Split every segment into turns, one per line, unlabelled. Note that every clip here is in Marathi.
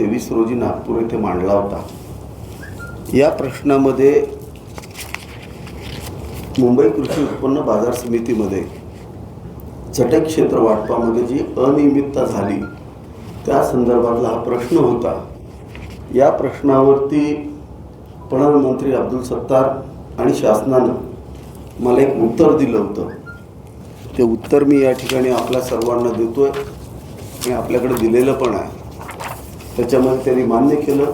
तेवीस रोजी नागपूर येथे मांडला होता. या प्रश्नामध्ये मुंबई कृषी उत्पन्न बाजार समितीमध्ये चटक क्षेत्र वाटपामध्ये जी अनियमितता झाली त्या संदर्भातला हा प्रश्न होता. या प्रश्नावरती पणन मंत्री अब्दुल सत्तार आणि शासनानं मला एक उत्तर दिलं होतं. ते उत्तर मी या ठिकाणी आपल्या सर्वांना देतोय आणि आपल्याकडे दिलेलं पण आहे. त्याच्यामध्ये त्यांनी मान्य केलं.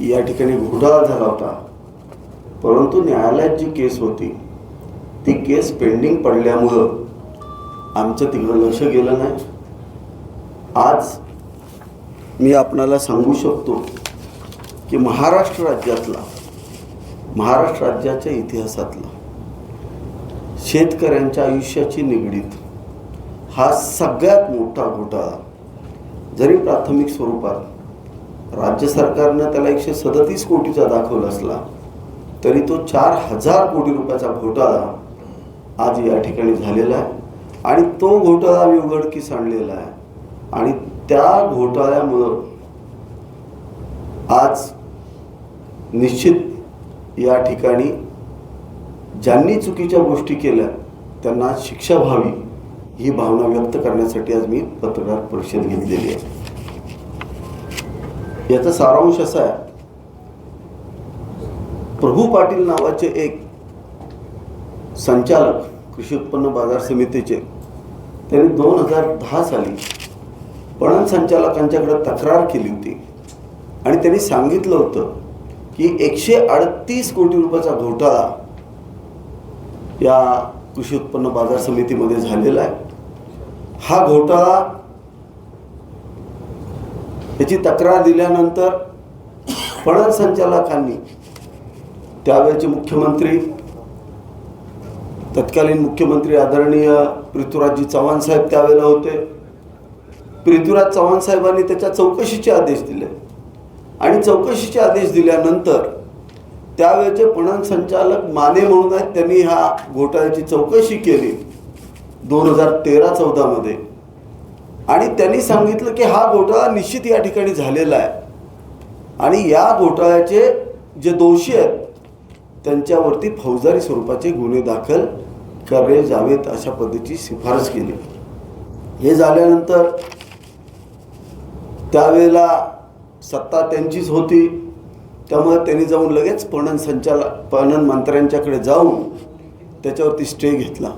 या ठिकाणी घोटाळा झाला होता. परंतु न्यायालयात जी केस होती ती केस पेंडिंग पडल्यामुळं आमचं तिकडं लक्ष गेलं नाही. आज मी आपणाला सांगू शकतो की महाराष्ट्र राज्यातला महाराष्ट्र राज्याच्या इतिहासातला शेतकऱ्यांच्या आयुष्याची निगडीत हा सगळ्यात मोठा घोटाळा जरी प्राथमिक स्वरूपात राज्य सरकारनं त्याला एकशे सदतीस कोटीचा दाखवला असला तरी तो चार हजार कोटी रुपयाचा घोटाळा आज या ठिकाणी झालेला आहे. आणि तो घोटाळा मी उघडकीस आणलेला आहे. आणि त्या घोटाळ्यामुळं आज निश्चित या ठिकाणी ज्यांनी चुकीच्या गोष्टी केल्या त्यांना शिक्षा व्हावी ही भावना व्यक्त करण्यासाठी आज मी पत्रकार परिषद घेतलेली आहे. याचा सारांश असा आहे. प्रभू पाटील नावाचे एक संचालक कृषी उत्पन्न बाजार समितीचे त्यांनी दोन हजार दहा साली पणन संचालकांच्याकडे तक्रार केली होती. आणि त्यांनी सांगितलं होतं की एकशे अडतीस कोटी रुपयाचा घोटाळा या कृषी उत्पन्न बाजार समितीमध्ये झालेला आहे. हा घोटाळा याची तक्रार दिल्यानंतर पणन संचालकांनी त्यावेळेचे मुख्यमंत्री तत्कालीन मुख्यमंत्री आदरणीय पृथ्वीराजजी चव्हाण साहेब त्यावेळेला होते. पृथ्वीराज चव्हाण साहेबांनी त्याच्या चौकशीचे आदेश दिले. आणि चौकशीचे आदेश दिल्यानंतर त्यावेळेचे पणन संचालक माने म्हणून आहेत त्यांनी ह्या घोटाळ्याची चौकशी केली दोन हजार तेरा चौदामध्ये. आणि त्यांनी सांगितलं की हा घोटाळा निश्चित या ठिकाणी झालेला आहे. आणि या घोटाळ्याचे जे दोषी आहेत त्यांच्यावरती फौजदारी स्वरूपाचे गुन्हे दाखल करले जावेत अशा पद्धतीची शिफारस केली. हे झाल्यानंतर त्यावेळेला सत्ता त्यांचीच होती. त्यामुळे त्यांनी जाऊन लगेच पणन संचालक पणन मंत्र्यांच्याकडे जाऊन त्याच्यावरती स्टे घेतला.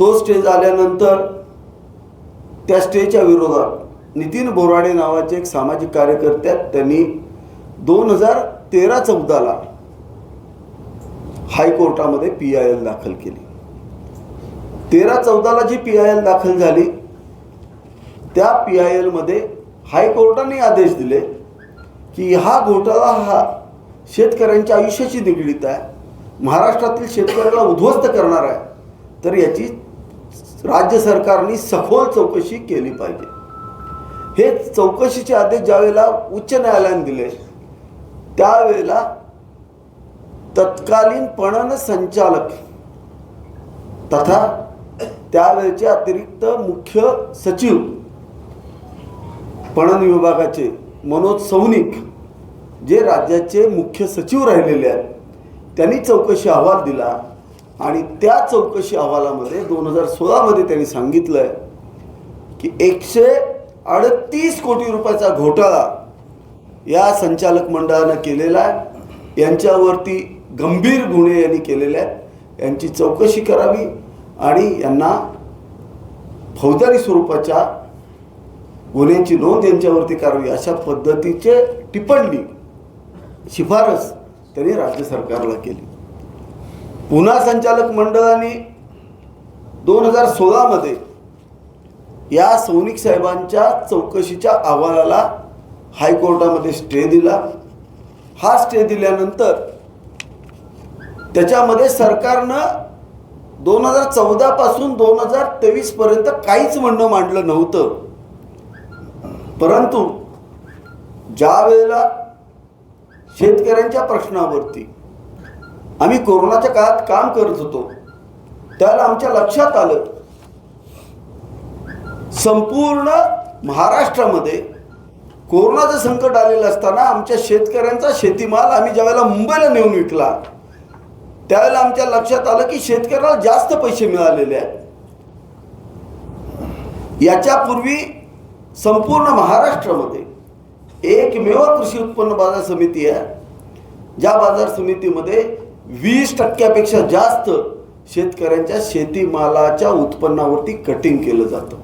तो स्टे झाल्यानंतर त्या स्टेच्या विरोधात नितीन बोराडे नावाचे एक सामाजिक कार्यकर्त्यात त्यांनी दोन हजार तेरा चौदाला हायकोर्टामध्ये पी आय एल दाखल केली. तेरा चौदाला जी पी आय एल दाखल झाली त्या पी आय एलमध्ये हायकोर्टाने आदेश दिले. की हा घोटाळा हा शेतकऱ्यांच्या आयुष्याशी निगडीत आहे. महाराष्ट्रातील शेतकऱ्याला उद्ध्वस्त करणार आहे. तर याची राज्य सरकारने सखोल चौकशी केली पाहिजे. हे चौकशीचे आदेश ज्यावेळेला उच्च न्यायालयाने दिले त्यावेळेला तत्कालीन पणन संचालक तथा त्यावेळेचे अतिरिक्त मुख्य सचिव पणन विभागाचे मनोज सौनिक जे राज्याचे मुख्य सचिव राहिलेले आहेत त्यांनी चौकशी अहवाल दिला आणि त्या चौकशी अहवालामध्ये दोन हजार सोळामध्ये त्यांनी सांगितलं आहे की एकशे अडतीस कोटी रुपयाचा घोटाळा या संचालक मंडळानं केलेला आहे. यांच्यावरती गंभीर गुन्हे यांनी केलेले आहेत. यांची चौकशी करावी आणि यांना फौजदारी स्वरूपाच्या गुन्ह्यांची नोंद यांच्यावरती करावी अशा पद्धतीचे टिप्पणी शिफारस त्यांनी राज्य सरकारला केली. पुन्हा संचालक मंडळाने दोन हजार सोळामध्ये या सौनिक साहेबांच्या चौकशीच्या अहवालाला हायकोर्टामध्ये स्टे दिला. हा स्टे दिल्यानंतर त्याच्यामध्ये सरकारनं दोन हजार चौदापासून दोन हजार तेवीसपर्यंत काहीच म्हणणं मांडलं नव्हतं. परंतु ज्या वेळेला शेतकऱ्यांच्या प्रश्नावरती आम्ही कोरोनाच्या काळात काम करत होतो त्याला आमच्या लक्षात आलं संपूर्ण महाराष्ट्रामध्ये कोरोनाचं संकट आलेलं असताना आमच्या शेतकऱ्यांचा शेतीमाल आम्ही ज्यावेळेला मुंबईला नेऊन विकला त्यावेळेला आमच्या लक्षात आलं की शेतकऱ्याला जास्त पैसे मिळालेले आहेत. याच्यापूर्वी संपूर्ण महाराष्ट्रामध्ये एकमेव कृषी उत्पन्न बाजार समिती आहे. ज्या बाजार समितीमध्ये वीस टक्क्यापेक्षा जास्त शेतकऱ्यांच्या शेतीमालाच्या उत्पन्नावरती कटिंग केलं जातं.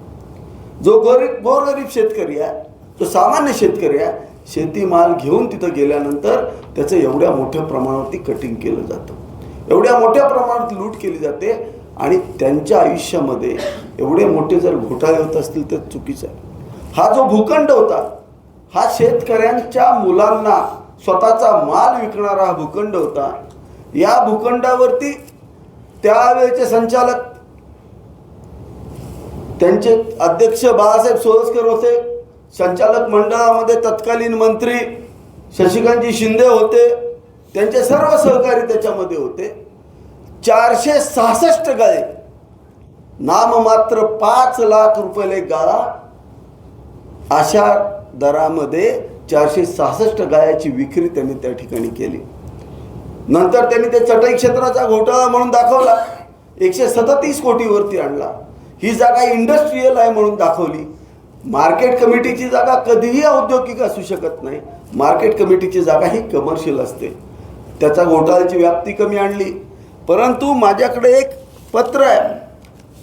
जो गरीब गोरगरीब शेतकरी आहे तो सामान्य शेतकरी आहे शेतीमाल घेऊन तिथं गेल्यानंतर त्याचं एवढ्या मोठ्या प्रमाणावरती कटिंग केलं जातं. एवढ्या मोठ्या प्रमाणात लूट केली जाते आणि त्यांच्या आयुष्यामध्ये एवढे मोठे जर घोटाळे होत असतील तर चुकीचं आहे. हा जो भूखंड होता हा शेतकऱ्यांच्या मुलांना स्वतःचा माल विकणारा हा भूखंड होता. या भूखंडावरती त्यावेळेचे संचालक त्यांचे अध्यक्ष बाळासाहेब सोयस्कर होते संचालक मंडळामध्ये तत्कालीन मंत्री शशिकांतजी शिंदे होते त्यांचे सर्व सहकारी त्याच्यामध्ये होते. चारशे सहासष्ट गाळे नाममात्र पाच लाख रुपये गाळा अशा दरामध्ये चारशे सहासष्ट गायाची विक्री त्यांनी त्या ठिकाणी केली. नंतर त्यांनी ते चटई क्षेत्राचा घोटाळा म्हणून दाखवला. एकशे सदतीस कोटीवरती आणला. ही जागा इंडस्ट्रीयल आहे म्हणून दाखवली. मार्केट कमिटीची जागा कधीही औद्योगिक असू शकत नाही. मार्केट कमिटीची जागा ही कमर्शियल असते. त्याचा घोटाळ्याची व्याप्ती कमी आणली. परंतु माझ्याकडे एक पत्र आहे.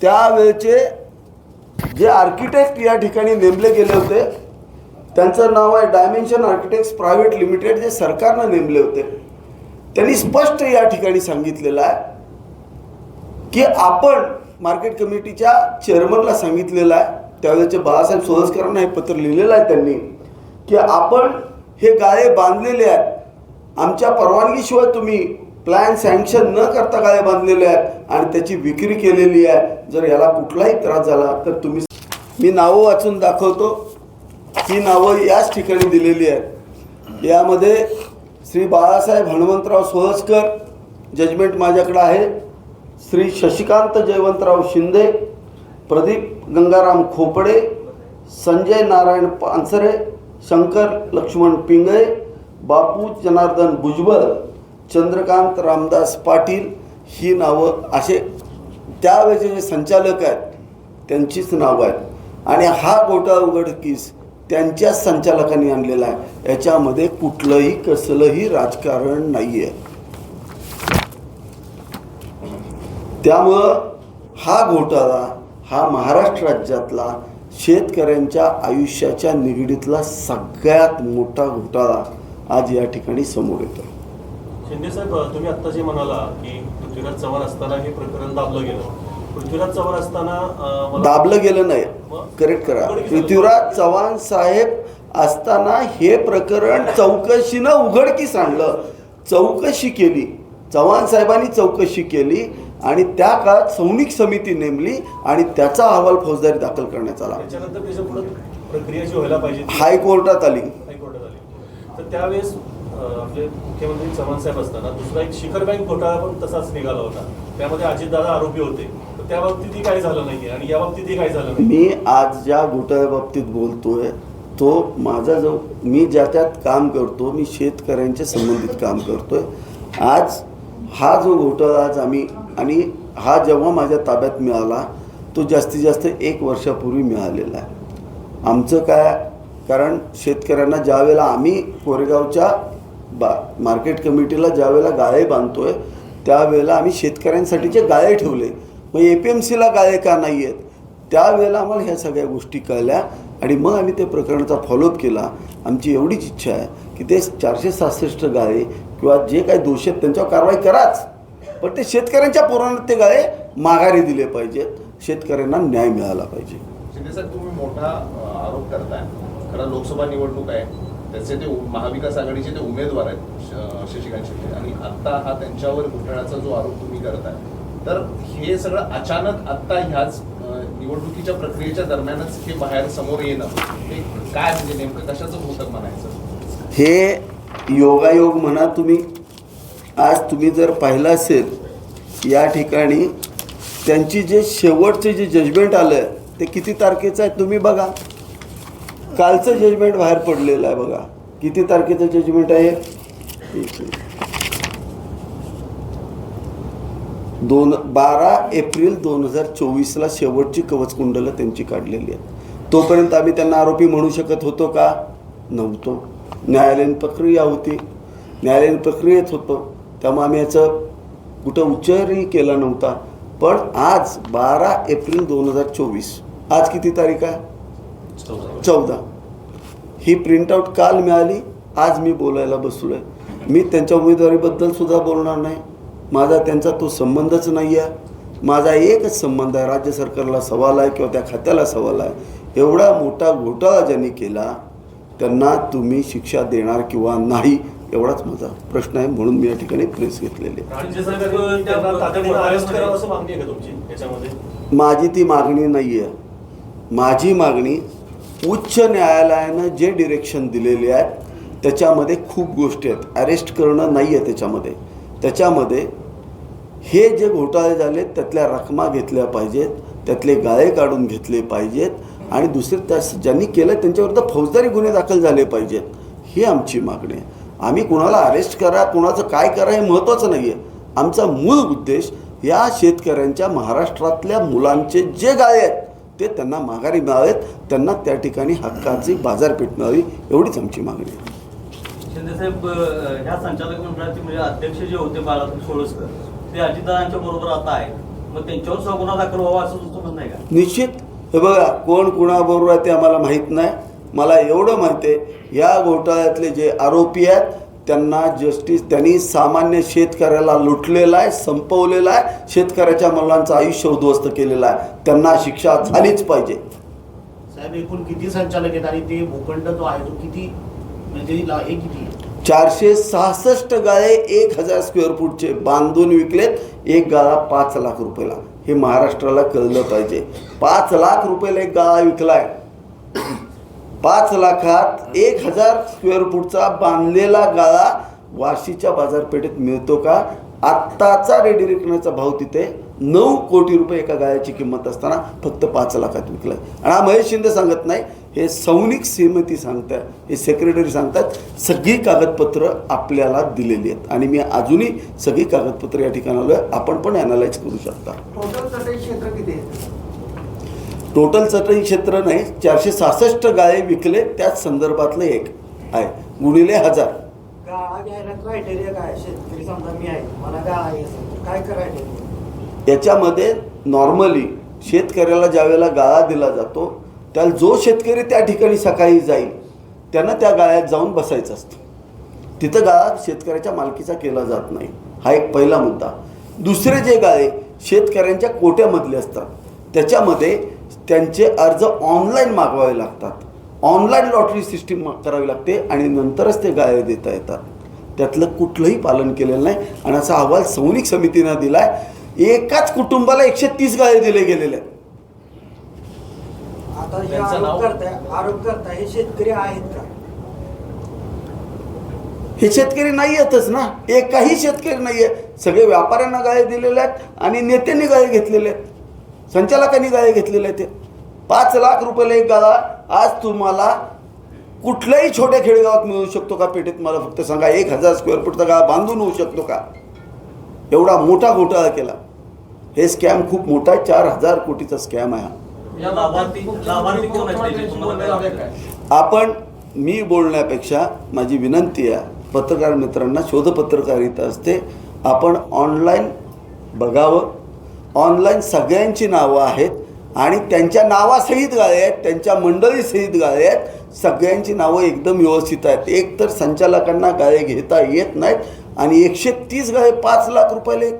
त्यावेळचे जे आर्किटेक्ट या ठिकाणी नेमले गेले होते त्यांचं नाव आहे डायमेन्शन आर्किटेक्ट्स प्रायव्हेट लिमिटेड जे सरकारनं नेमले होते. त्यांनी स्पष्ट या ठिकाणी सांगितलेलं आहे की आपण मार्केट कमिटीच्या चेअरमनला सांगितलेलं आहे त्यावेळेचे बाळासाहेब सोळसकरांना हे पत्र लिहिलेलं आहे त्यांनी की आपण हे गाळे बांधलेले आहेत. आमच्या परवानगीशिवाय तुम्ही प्लॅन सँक्शन न करता गाळे बांधलेले आहेत आणि त्याची विक्री केलेली आहे. जर याला कुठलाही त्रास झाला तर तुम्ही मी नावं वाचून दाखवतो. ही नावं याच ठिकाणी दिलेली आहेत. यामध्ये श्री बाळासाहेब हनुमंतराव सोळसकर जजमेंट माझ्याकडं आहे. श्री शशिकांत जयवंतराव शिंदे प्रदीप गंगाराम खोपडे संजय नारायण पानसरे शंकर लक्ष्मण पिंगळे बापू जनार्दन भुजबळ चंद्रकांत रामदास पाटील ही नावं असे त्यावेळेचे जे संचालक आहेत त्यांचीच नावं आहेत. आणि हा घोटाळा उघडकीस त्यांच्याच संचालकांनी आणलेला आहे. याच्यामध्ये कुठलंही कसलंही राजकारण नाही आहे त्यामुळं हा घोटाळा हा महाराष्ट्र राज्यातला शेतकऱ्यांच्या आयुष्याच्या निगडीतला सगळ्यात मोठा घोटाळा आज या ठिकाणी समोर येतो
शिंदे साहेब तुम्ही आता जे म्हणाला की पृथ्वीराज चव्हाण असताना हे प्रकरण दाबलं गेलं. पृथ्वीराज चव्हाण असताना
दाबलं गेलं नाही. करेक्ट करा. पृथ्वीराज चव्हाण साहेब असताना हे प्रकरण चौकशीनं उघडकीस आणलं. चौकशी केली. चव्हाण साहेबांनी चौकशी केली आणि त्या काळात सौनिक समिती नेमली आणि त्याचा अहवाल फौजदारी दाखल करण्यात आला. हायकोर्टात आली.
हायकोर्टात आली. तर त्यावेळेस आपले म्हणजे मुख्यमंत्री चव्हाण साहेब असताना दुसरा एक शिखर बँक घोटाळा पण तसाच निघाला होता. त्यामध्ये अजितदादा आरोपी होते. तर त्या बाबतीतही काय झालं नाही आणि या बाबतीतही काय झालं नाही
मी आज ज्या घोटाळ्याबाबतीत बोलतोय तो माझा जो मी ज्या त्यात काम करतो मी शेतकऱ्यांच्या संबंधित काम करतोय. आज हा जो घोटाळा आज आम्ही आणि हा जेव्हा माझ्या ताब्यात मिळाला तो जास्तीत जास्त एक वर्षापूर्वी मिळालेला आहे. आमचं काय कारण शेतकऱ्यांना ज्यावेळेला आम्ही कोरेगावच्या बा मार्केट कमिटीला ज्या वेळेला गाळे बांधतोय त्यावेळेला आम्ही शेतकऱ्यांसाठीचे गाळे ठेवले मग ए पी एम सीला गाळे का नाही आहेत त्यावेळेला आम्हाला ह्या सगळ्या गोष्टी कळल्या आणि मग आम्ही ते प्रकरणाचा फॉलोअप केला. आमची एवढीच इच्छा आहे की ते चारशे सहासष्ट गाळे किंवा जे काही दोष आहेत त्यांच्यावर कारवाई कराच. पण ते शेतकऱ्यांच्या पोरांना ते गाळे माघारी दिले पाहिजेत. शेतकऱ्यांना न्याय मिळाला पाहिजे.
शिंदे साहेब तुम्ही मोठा आरोप करताय. खरं लोकसभा निवडणूक आहे. त्याचे ते महाविकास आघाडीचे ते उमेदवार आहेत श- शशिकांत शिंदे आणि आत्ता हा त्यांच्यावर घोटाळ्याचा जो आरोप तुम्ही करताय. तर हे सगळं अचानक आत्ता ह्याच निवडणुकीच्या प्रक्रियेच्या दरम्यानच हे बाहेर समोर येणं हे काय म्हणजे नेमकं कशाचं होतं म्हणायचं?
हे योगायोग म्हणा तुम्ही आज तुम्ही जर पाहिलं असेल या ठिकाणी त्यांची जे शेवटचे जे जजमेंट आलं ते किती तारखेचं आहे तुम्ही बघा. कालचं जजमेंट बाहेर पडलेलं आहे बघा. किती तारखेचं जजमेंट आहे? दोन बारा एप्रिल दोन हजार चोवीसला शेवटची कवचकुंडलं त्यांची काढलेली आहेत. तोपर्यंत आम्ही त्यांना आरोपी म्हणू शकत होतो का? नव्हतो. न्यायालयीन प्रक्रिया होती. न्यायालयीन प्रक्रियेत होतो. त्यामुळे आम्ही याचं कुठं उच्चारही केला नव्हता. पण आज बारा एप्रिल दोन हजार चोवीस. आज किती तारीख आहे? चौदा. ही प्रिंटआउट काल मिळाली आज मी बोलायला बसलो आहे मी त्यांच्या उमेदवारीबद्दल सुद्धा बोलणार नाही. माझा त्यांचा तो संबंधच नाही आहे माझा एकच संबंध आहे राज्य सरकारला सवाल आहे किंवा त्या खात्याला सवाल आहे. एवढा मोठा घोटाळा ज्यांनी केला त्यांना तुम्ही शिक्षा देणार किंवा नाही एवढाच माझा प्रश्न आहे म्हणून मी या ठिकाणी प्रेस घेतलेली. आहे
राज्य सरकारने त्यांना तातडीने अरेस्ट करावं असं मागणी आहे का तुमची? याच्यामध्ये?
माझी ती मागणी नाही आहे माझी मागणी उच्च न्यायालयानं जे डिरेक्शन दिलेले आहेत त्याच्यामध्ये खूप गोष्टी आहेत. अरेस्ट करणं नाही आहे त्याच्यामध्ये. त्याच्यामध्ये हे जे घोटाळे झाले त्यातल्या रकमा घेतल्या पाहिजेत त्यातले गाळे काढून घेतले पाहिजेत आणि दुसरे त्या ज्यांनी केलं त्यांच्याविरुद्ध फौजदारी गुन्हे दाखल झाले पाहिजेत. ही आमची मागणी आहे. आम्ही कुणाला अरेस्ट करा कुणाचं काय करा हे महत्त्वाचं नाही आहे आमचा मूळ उद्देश या शेतकऱ्यांच्या महाराष्ट्रातल्या मुलांचे जे गाळे आहेत ते त्यांना माघारी मिळावेत. त्यांना त्या ठिकाणी हक्काची बाजारपेठ मिळावी एवढीच आमची मागणी आहे.
शिंदेसाहेब ह्या संचालक मंडळाचे म्हणजे अध्यक्ष जे होते बाळासाहेब सोळसकर ते अजितदादांच्या बरोबर आता आहेत. मग त्यांच्यावर गुन्हा दाखल व्हावा असं तुमचं म्हणणं आहे का?
निश्चित. हे बघा कोण कुणाबरोबर आहे ते आम्हाला माहीत नाही. मला एवढं माहिती आहे या घोटाळ्यातले जे आरोपी आहेत त्यांना जस्टिस त्यांनी सामान्य शेतकऱ्याला लुटलेला आहे संपवलेला आहे शेतकऱ्याच्या मुलांचं आयुष्य उद्ध्वस्त केलेलं आहे. त्यांना शिक्षा झालीच पाहिजे.
साहेब एकूण किती संचालक आहेत आणि ते भूखंड जो आहे तो किती म्हणजे हे किती आहे?
चारशे सहासष्ट गाळे एक हजार स्क्वेअर फूटचे बांधून विकलेत. एक गाळा पाच लाख रुपयाला. हे महाराष्ट्राला कळलं पाहिजे. पाच लाख रुपयाला एक गाळा विकलाय. पाच लाखात एक हजार स्क्वेअर फूटचा बांधलेला गाळा वाशीच्या बाजारपेठेत मिळतो का? आत्ताचा रेडी विकण्याचा भाव तिथे नऊ कोटी रुपये एका गाळ्याची किंमत असताना फक्त पाच लाखात विकलाय. आणि हा महेश शिंदे सांगत नाही हे सौनिक श्रीमती सांगताय हे सेक्रेटरी सांगतात सगळी कागदपत्र आपल्याला दिलेली आहेत. आणि मी अजूनही सगळी कागदपत्र या ठिकाणावर आपण पण अनालाइज करू शकता.
टोटल क्षेत्र किती आहे?
टोटल चटई क्षेत्र नाही चारशे सहासष्ट गाळे विकले त्याच संदर्भातलं एक आहे. गुणिले हजार. याच्यामध्ये नॉर्मली शेतकऱ्याला ज्यावेळेला गाळा दिला जातो त्याला जो शेतकरी त्या ठिकाणी सकाळी जाईल त्यानं त्या गाळ्यात जाऊन बसायचं असतं. तिथं गाळा शेतकऱ्याच्या मालकीचा केला जात नाही. हा एक पहिला मुद्दा. दुसरे जे गाळे शेतकऱ्यांच्या कोट्यामधले असतात त्याच्यामध्ये त्यांचे अर्ज ऑनलाईन मागवावे लागतात. ऑनलाईन लॉटरी सिस्टीम करावी लागते आणि नंतरच ते गाळे देता येतात. त्यातलं कुठलंही पालन केलेलं नाही आणि असा अहवाल सैनिक समितीनं दिला आहे एकाच कुटुंबाला एकशे तीस गाळे दिले गेलेले आहेत.
आता हे
त्यांचं
आरोप
नाव?
करताय आरोप करताय हे शेतकरी आहेत का?
हे शेतकरी नाही आहेतच ना. एकही शेतकरी नाही आहे सगळे व्यापाऱ्यांना गाळे दिलेले आहेत आणि नेत्यांनी गाळे घेतलेले आहेत. संचालकांनी गाळे घेतलेले ते. पाच लाख रुपयाला एक गाळा. आज तुम्हाला कुठल्याही छोट्या खेडेगावात मिळू शकतो का पेठेत? मला फक्त सांगा. एक हजार स्क्वेअर फूटचा गाळा बांधून होऊ शकतो का? एवढा मोठा घोटाळा केला. हे स्कॅम खूप मोठा आहे. चार हजार कोटीचा स्कॅम आहे? आपण मी बोलण्यापेक्षा माझी विनंती आहे पत्रकार मित्रांना शोधपत्रकारिता असते. आपण ऑनलाईन बघावं. ऑनलाईन सगळ्यांची नावं आहेत आणि त्यांच्या नावासहित गाळे आहेत त्यांच्या मंडळीसहित गाळे आहेत. सगळ्यांची नावं एकदम व्यवस्थित आहेत. एक तर संचालकांना गाळे घेता येत नाहीत आणि एकशे तीस गाळे पाच लाख रुपयाले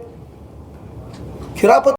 खिरापत